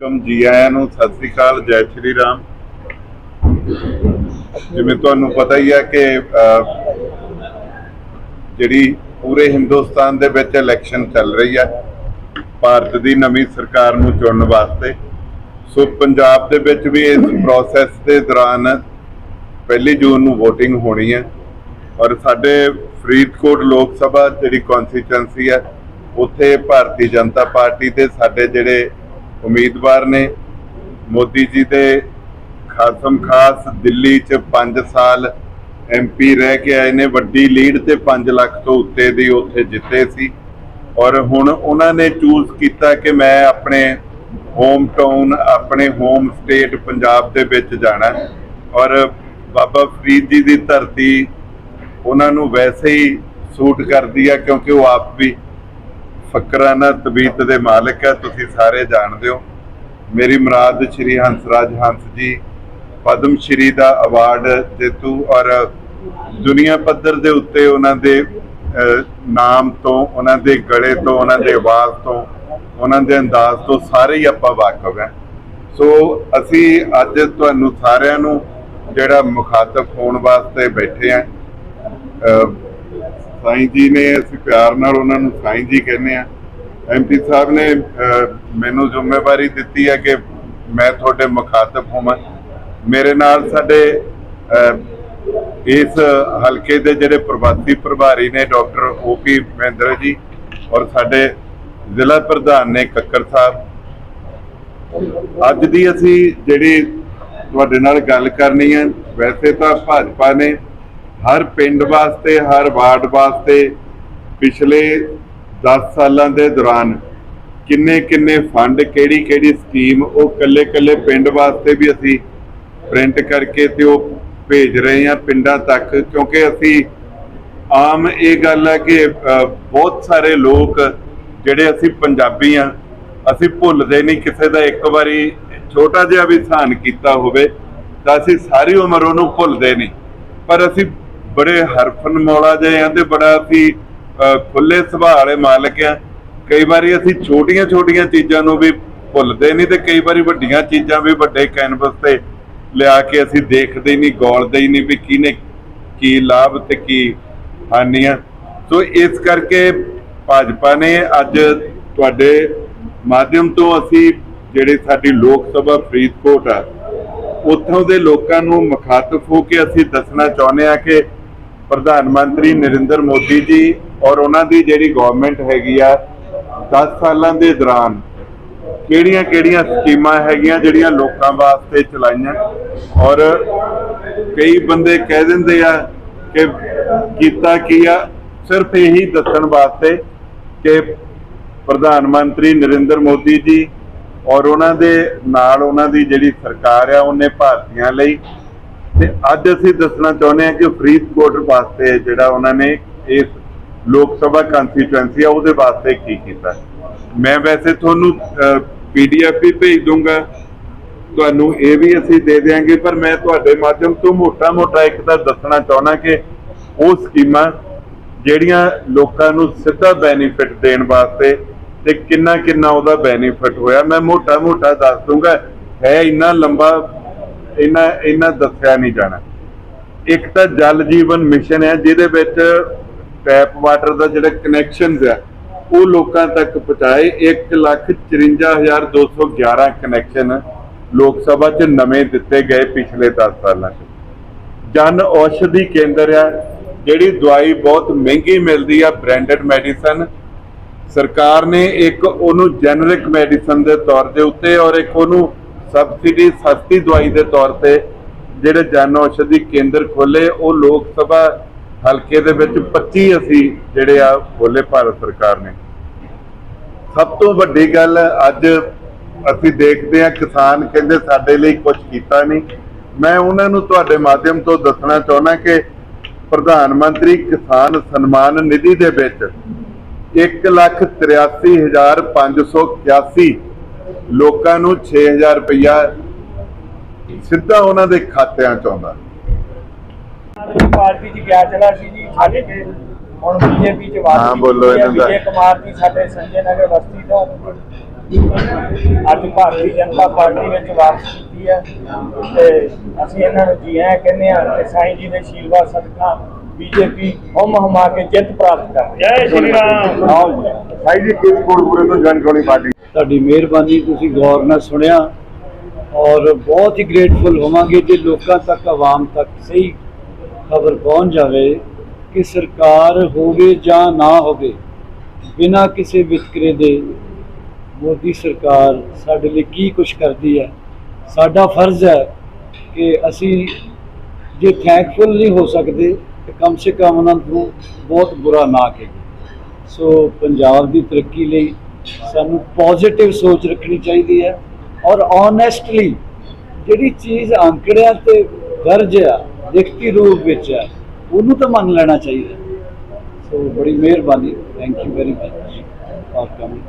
ਕਮ ਜੀ ਆਇਆਂ ਨੂੰ, ਸਤਿ ਸ੍ਰੀ ਅਕਾਲ, ਜੈ ਸ਼੍ਰੀ ਰਾਮ। ਜਿਵੇਂ ਤੁਹਾਨੂੰ ਪਤਾ ਹੀ ਹੈ ਕਿ ਜਿਹੜੀ ਪੂਰੇ ਹਿੰਦੁਸਤਾਨ ਦੇ ਵਿੱਚ ਇਲੈਕਸ਼ਨ ਚੱਲ ਰਹੀ ਹੈ, ਭਾਰਤ ਦੀ ਨਵੀਂ ਸਰਕਾਰ ਨੂੰ ਚੁਣਨ ਵਾਸਤੇ। ਸੋ ਪੰਜਾਬ ਦੇ ਵਿੱਚ ਵੀ ਇਸ ਪ੍ਰੋਸੈਸ ਦੇ ਦੌਰਾਨ ਪਹਿਲੀ ਜੂਨ ਨੂੰ VOTING ਹੋਣੀ ਹੈ। ਔਰ ਸਾਡੇ ਫਰੀਦਕੋਟ ਲੋਕ ਸਭਾ ਜਿਹੜੀ ਕਨਸਟੀਚੁਐਂਸੀ ਹੈ, ਉੱਥੇ ਭਾਰਤੀ ਜਨਤਾ ਪਾਰਟੀ ਦੇ ਸਾਡੇ ਜਿਹੜੇ ਉਮੀਦਵਾਰ ਨੇ ਮੋਦੀ ਜੀ ਦੇ ਖਾਸਮ ਖਾਸ ਦਿੱਲੀ 'ਚ 5 ਸਾਲ ਐਮਪੀ ਰਹਿ ਕੇ ਆਏ ਨੇ, ਵੱਡੀ ਲੀਡ ਤੇ 5 ਲੱਖ ਤੋਂ ਉੱਤੇ ਦੀ ਉੱਥੇ ਜਿੱਤੇ ਸੀ। ਔਰ ਹੁਣ ਉਹਨਾਂ ਨੇ ਚੂਜ਼ ਕੀਤਾ ਕਿ ਮੈਂ ਆਪਣੇ ਹੋਮ ਟਾਊਨ ਆਪਣੇ ਹੋਮ ਸਟੇਟ ਪੰਜਾਬ ਦੇ ਵਿੱਚ ਜਾਣਾ ਔਰ ਬਾਬਾ ਫਰੀਦ ਜੀ ਦੀ ਧਰਤੀ ਉਹਨਾਂ ਨੂੰ ਵੈਸੇ ਹੀ ਸੂਟ ਕਰਦੀ ਆ, ਕਿਉਂਕਿ ਉਹ ਆਪ ਵੀ ਫਕਰਾਨਾ ਤਬੀਤ ਦੇ ਮਾਲਕ ਹੈ ਤੁਸੀਂ ਸਾਰੇ ਜਾਣਦੇ ਹੋ। ਮੇਰੀ ਮੁਰਾਦ ਸ਼੍ਰੀ ਹੰਸਰਾਜ ਹੰਸ ਜੀ, ਪਦਮ ਸ਼੍ਰੀ ਦਾ ਅਵਾਰਡ ਜੇਤੂ ਔਰ ਦੁਨੀਆ ਪੱਧਰ ਦੇ ਉੱਤੇ ਉਹਨਾਂ ਦੇ ਨਾਮ ਤੋਂ, ਉਹਨਾਂ ਦੇ ਗਲੇ ਤੋਂ, ਉਹਨਾਂ ਦੇ ਆਵਾਜ਼ ਤੋਂ, ਉਹਨਾਂ ਦੇ ਅੰਦਾਜ਼ ਤੋਂ ਸਾਰੇ ਹੀ ਆਪਾਂ ਵਾਕਫ ਹਾਂ ਸੋ ਅਸੀਂ ਅੱਜ ਤੁਹਾਨੂੰ ਸਾਰਿਆਂ ਨੂੰ ਜਿਹੜਾ ਮੁਖਾਤਬ ਹੋਣ ਵਾਸਤੇ ਬੈਠੇ ਹਾਂ ਸਾਈਂ ਜੀ ਨੇ ਅਸੀਂ ਪਿਆਰ ਨਾਲ ਉਹਨਾਂ ਨੂੰ ਸਾਈਂ ਜੀ ਕਹਿੰਦੇ ਆ ਐਮਪੀ ਸਾਹਿਬ ਨੇ ਮੈਨੂੰ ਜ਼ਿੰਮੇਵਾਰੀ ਦਿੱਤੀ ਹੈ ਕਿ ਮੈਂ ਤੁਹਾਡੇ ਮੁਖਾਤਬ ਹੋਵਾਂ। ਮੇਰੇ ਨਾਲ ਸਾਡੇ ਇਸ ਹਲਕੇ ਦੇ ਜਿਹੜੇ ਪ੍ਰਵਾਸੀ ਪ੍ਰਭਾਰੀ ਨੇ ਡਾਕਟਰ ਓਪੀ ਮਹਿੰਦਰ ਜੀ ਔਰ ਸਾਡੇ ਜ਼ਿਲ੍ਹਾ ਪ੍ਰਧਾਨ ਨੇ ਕੱਕਰ ਸਾਹਿਬ। ਅੱਜ ਦੀ ਅਸੀਂ ਜਿਹੜੀ ਤੁਹਾਡੇ ਨਾਲ ਗੱਲ ਕਰਨੀ ਹੈ, ਵੈਸੇ ਤਾਂ ਭਾਜਪਾ ਨੇ ਹਰ ਪਿੰਡ ਵਾਸਤੇ, ਹਰ ਵਾਰਡ ਵਾਸਤੇ ਪਿਛਲੇ 10 ਸਾਲਾਂ ਦੇ ਦੌਰਾਨ ਕਿੰਨੇ ਕਿੰਨੇ ਫੰਡ ਕਿਹੜੀ ਕਿਹੜੀ ਸਕੀਮ ਉਹ ਕੱਲੇ ਕੱਲੇ ਪਿੰਡ ਵਾਸਤੇ ਵੀ ਅਸੀਂ ਪ੍ਰਿੰਟ ਕਰਕੇ ਤੇ ਉਹ ਭੇਜ ਰਹੇ ਹਾਂ ਪਿੰਡਾਂ ਤੱਕ, ਕਿਉਂਕਿ ਅਸੀਂ ਆਮ ਇਹ ਗੱਲ ਹੈ ਕਿ ਬਹੁਤ ਸਾਰੇ ਲੋਕ ਜਿਹੜੇ ਅਸੀਂ ਪੰਜਾਬੀ ਆ ਅਸੀਂ ਭੁੱਲਦੇ ਨਹੀਂ ਕਿਸੇ ਦਾ ਇੱਕ ਵਾਰੀ ਛੋਟਾ ਜਿਹਾ ਵੀ ਸਹਾਨ ਕੀਤਾ ਹੋਵੇ ਤਾਂ ਅਸੀਂ ਸਾਰੀ ਉਮਰ ਉਹਨੂੰ ਭੁੱਲਦੇ ਨਹੀਂ। ਪਰ ਅਸੀਂ ਬੜੇ ਹਰਫਨ ਮੌਲਾ ਜਿਹੇ ਆ ਤੇ ਬੜਾ ਅਸੀਂ ਅ, ਖੁੱਲੇ ਸੁਭਾਅ ਵਾਲੇ ਮਾਲਕ ਆ। ਕਈ ਵਾਰੀ ਅਸੀਂ ਛੋਟੀਆਂ ਛੋਟੀਆਂ ਚੀਜ਼ਾਂ ਨੂੰ ਵੀ ਭੁੱਲਦੇ ਨਹੀਂ ਤੇ ਕਈ ਵਾਰੀ ਵੱਡੀਆਂ ਚੀਜ਼ਾਂ ਵੀ ਵੱਡੇ ਕੈਨਵਸ ਤੇ ਲਿਆ ਕੇ ਅਸੀਂ ਦੇਖਦੇ ਹੀ ਨਹੀਂ ਗੌਲਦੇ ਹੀ ਨਹੀਂ ਵੀ ਕਿਹਨੇ ਕੀ ਲਾਭ ਤੇ ਕੀ ਹਾਨੀਆਂ ਸੋ ਇਸ ਕਰਕੇ ਭਾਜਪਾ ਨੇ ਅੱਜ ਤੁਹਾਡੇ ਮਾਧਿਅਮ ਤੋਂ ਅਸੀਂ ਜਿਹੜੇ ਸਾਡੀ ਲੋਕ ਸਭਾ ਫਰੀਦਕੋਟ ਆ ਉੱਥੋਂ ਦੇ ਲੋਕਾਂ ਨੂੰ ਮੁਖਾਤਬ ਹੋ ਕੇ ਅਸੀਂ ਦੱਸਣਾ ਚਾਹੁੰਦੇ ਆ ਕਿ ਪ੍ਰਧਾਨ ਮੰਤਰੀ ਨਰਿੰਦਰ ਮੋਦੀ ਜੀ ਔਰ ਉਹਨਾਂ ਦੀ ਜਿਹੜੀ ਗਵਰਨਮੈਂਟ ਹੈਗੀ ਆ 10 ਸਾਲਾਂ ਦੇ ਦੌਰਾਨ ਕਿਹੜੀਆਂ ਕਿਹੜੀਆਂ ਸਕੀਮਾਂ ਹੈਗੀਆਂ ਜਿਹੜੀਆਂ ਲੋਕਾਂ ਵਾਸਤੇ ਚਲਾਈਆਂ? ਔਰ ਕਈ ਬੰਦੇ ਕਹਿ ਦਿੰਦੇ ਆ ਕਿ ਕੀਤਾ ਕੀ ਆ? ਸਿਰਫ ਇਹੀ ਦੱਸਣ ਵਾਸਤੇ ਕਿ ਪ੍ਰਧਾਨ ਮੰਤਰੀ ਨਰਿੰਦਰ ਮੋਦੀ ਜੀ ਔਰ ਉਹਨਾਂ ਦੇ ਨਾਲ ਉਹਨਾਂ ਦੀ ਜਿਹੜੀ ਸਰਕਾਰ ਆ, ਉਹਨੇ ਭਾਰਤੀਆਂ ਲਈ ਤੇ ਅੱਜ ਅਸੀਂ ਦੱਸਣਾ ਚਾਹੁੰਦੇ ਹਾਂ ਕਿ ਫਰੀਦਕੋਟ ਵਾਸਤੇ ਜਿਹੜਾ ਉਹਨਾਂ ਨੇ ਇਸ ਲੋਕ ਸਭਾ ਕੰਸਟੀਚੁਐਂਸੀ ਆ, ਉਹਦੇ ਵਾਸਤੇ ਕੀ ਕੀਤਾ। ਮੈਂ ਵੈਸੇ ਤੁਹਾਨੂੰ ਪੀਡੀਐਫ ਵੀ ਭੇਜ ਦੂੰਗਾ ਤੁਹਾਨੂੰ ਇਹ ਵੀ ਅਸੀਂ ਦੇ ਦੇਵਾਂਗੇ ਪਰ ਮੈਂ ਤੁਹਾਡੇ ਮਾਧਿਅਮ ਤੋਂ ਮੋਟਾ-ਮੋਟਾ ਇੱਕ ਤਾਂ ਦੱਸਣਾ ਚਾਹੁੰਦਾ ਕਿ ਉਹ ਸਕੀਮਾਂ ਜਿਹੜੀਆਂ ਲੋਕਾਂ ਨੂੰ ਸਿੱਧਾ ਬੈਨੀਫਿਟ ਦੇਣ ਵਾਸਤੇ ਤੇ ਕਿੰਨਾ ਕਿੰਨਾ ਉਹਦਾ ਬੈਨੀਫਿਟ ਹੋਇਆ, ਮੈਂ ਮੋਟਾ-ਮੋਟਾ ਦੱਸ ਦੂੰਗਾ ਹੈ ਇੰਨਾ ਲੰਬਾ ਇੰਨਾ ਇੰਨਾ ਦੱਸਿਆ ਨਹੀਂ ਜਾਣਾ। ਇੱਕ ਤਾਂ ਜਲ ਜੀਵਨ ਮਿਸ਼ਨ ਹੈ, ਜਿਹਦੇ ਵਿੱਚ ਟੈਪ ਵਾਟਰ ਦਾ ਜਿਹੜਾ ਕਨੈਕਸ਼ਨਸ ਹੈ ਉਹ ਲੋਕਾਂ ਤੱਕ ਪਹੁੰਚਾਏ। 154211 ਕਨੈਕਸ਼ਨ ਲੋਕ ਸਭਾ 'ਚ ਨਵੇਂ ਦਿੱਤੇ ਗਏ ਪਿਛਲੇ 10 ਸਾਲਾਂ 'ਚ। ਜਨ ਔਸ਼ਧੀ ਕੇਂਦਰ ਆ, ਜਿਹੜੀ ਦਵਾਈ ਬਹੁਤ ਮਹਿੰਗੀ ਮਿਲਦੀ ਆ ਬ੍ਰਾਂਡਡ ਮੈਡੀਸਨ ਸਰਕਾਰ ਨੇ ਇੱਕ ਉਹਨੂੰ ਜੈਨਰਿਕ ਮੈਡੀਸਨ ਦੇ ਤੌਰ ਦੇ ਉੱਤੇ ਔਰ ਇੱਕ ਉਹਨੂੰ ਸਬਸਿਡੀ, ਸਸਤੀ ਦਵਾਈ ਦੇ ਤੌਰ ਤੇ ਜਿਹੜੇ ਜਨ ਔਸ਼ਧੀ ਕੇਂਦਰ ਖੋਲੇ ਉਹ ਲੋਕ ਸਭਾ ਹਲਕੇ ਦੇ ਵਿੱਚ 25 ਅਸੀਂ ਜਿਹੜੇ ਆ ਖੋਲੇ ਭਾਰਤ ਸਰਕਾਰ ਨੇ। ਸਭ ਤੋਂ ਵੱਡੀ ਗੱਲ ਅੱਜ ਅਸੀਂ ਦੇਖਦੇ ਹਾਂ ਕਿਸਾਨ ਕਹਿੰਦੇ ਸਾਡੇ ਲਈ ਕੁਝ ਕੀਤਾ ਨਹੀਂ। ਮੈਂ ਉਹਨਾਂ ਨੂੰ ਤੁਹਾਡੇ ਮਾਧਿਅਮ ਤੋਂ ਦੱਸਣਾ ਚਾਹੁੰਦਾ ਕਿ ਪ੍ਰਧਾਨ ਮੰਤਰੀ ਕਿਸਾਨ ਸਨਮਾਨ ਨਿਧੀ ਦੇ ਵਿੱਚ 183581 ਲੋਕਾਂ ਨੂੰ 6000 ਰੁਪਇਆ ਸਿੱਧਾ ਉਹਨਾਂ ਦੇ ਖਾਤਿਆਂ ਚ ਆਉਂਦਾ। ਪਾਰਟੀ ਚ ਗਿਆ ਚਲਾ ਸੀ ਜੀ ਸਾਡੇ ਕੇ ਹੁਣ ਬੀਜੇਪੀ ਚ ਹਾਂ, ਬੋਲੋ ਇਹਨਾਂ ਦਾ। ਵਿਜੇ ਕੁਮਾਰ ਜੀ ਸਾਡੇ ਸੰਜੇ ਨਗਰ ਬਸਤੀ ਤੋਂ ਅੱਜ ਭਾਰਤੀ ਜਨਤਾ ਪਾਰਟੀ ਵਿੱਚ ਵਾਪਸ ਕੀਤੀ ਹੈ ਤੇ ਅਸੀਂ ਇਹਨਾਂ ਨੂੰ ਜੀ ਆਇਆਂ ਕਹਿੰਦੇ ਆ ਕਿ ਸਾਈਂ ਜੀ ਦੇ ਆਸ਼ੀਰਵਾਦ ਸਦਕਾ ਬੀਜੇਪੀ ਹਮ ਹਮਾ ਕੇ ਜਿੱਤ ਪ੍ਰਾਪਤ ਕਰ ਜੈ ਸ਼੍ਰੀ ਰਾਮ। ਭਾਈ ਜੀ। ਕਿਹੜੀ ਕੋਟਪੁਰੇ ਤੋਂ ਜੁਆਇਨ ਕਰਨੀ ਪਾਰਟੀ ਤੁਹਾਡੀ ਮਿਹਰਬਾਨੀ, ਤੁਸੀਂ ਗੌਰ ਨਾਲ ਸੁਣਿਆ ਔਰ ਬਹੁਤ ਹੀ ਗ੍ਰੇਟਫੁਲ ਹੋਵਾਂਗੇ ਜੇ ਲੋਕਾਂ ਤੱਕ, ਆਵਾਮ ਤੱਕ ਸਹੀ ਖਬਰ ਪਹੁੰਚ ਜਾਵੇ ਕਿ ਸਰਕਾਰ ਹੋਵੇ ਜਾਂ ਨਾ ਹੋਵੇ, ਬਿਨਾਂ ਕਿਸੇ ਵਿਤਕਰੇ ਦੇ ਮੋਦੀ ਸਰਕਾਰ ਸਾਡੇ ਲਈ ਕੀ ਕੁਝ ਕਰਦੀ ਹੈ। ਸਾਡਾ ਫਰਜ਼ ਹੈ ਕਿ ਅਸੀਂ ਜੇ ਥੈਂਕਫੁਲ ਨਹੀਂ ਹੋ ਸਕਦੇ ਤਾਂ ਕਮ ਸੇ ਕਮ ਉਹਨਾਂ ਨੂੰ ਬਹੁਤ ਬੁਰਾ ਨਾ ਕਹੀਏ। ਸੋ ਪੰਜਾਬ ਦੀ ਤਰੱਕੀ ਲਈ ਸਾਨੂੰ ਪੋਜ਼ਿਟਿਵ ਸੋਚ ਰੱਖਣੀ ਚਾਹੀਦੀ ਹੈ ਔਰ ਓਨੈਸਟਲੀ ਜਿਹੜੀ ਚੀਜ਼ ਅੰਕੜਿਆਂ ਤੇ ਦਰਜ ਆ ਲਿਖਤੀ ਰੂਪ ਵਿੱਚ ਆ, ਉਹਨੂੰ ਤਾਂ ਮੰਨ ਲੈਣਾ ਚਾਹੀਦਾ। ਸੋ ਬੜੀ ਮਿਹਰਬਾਨੀ। Thank you very much for coming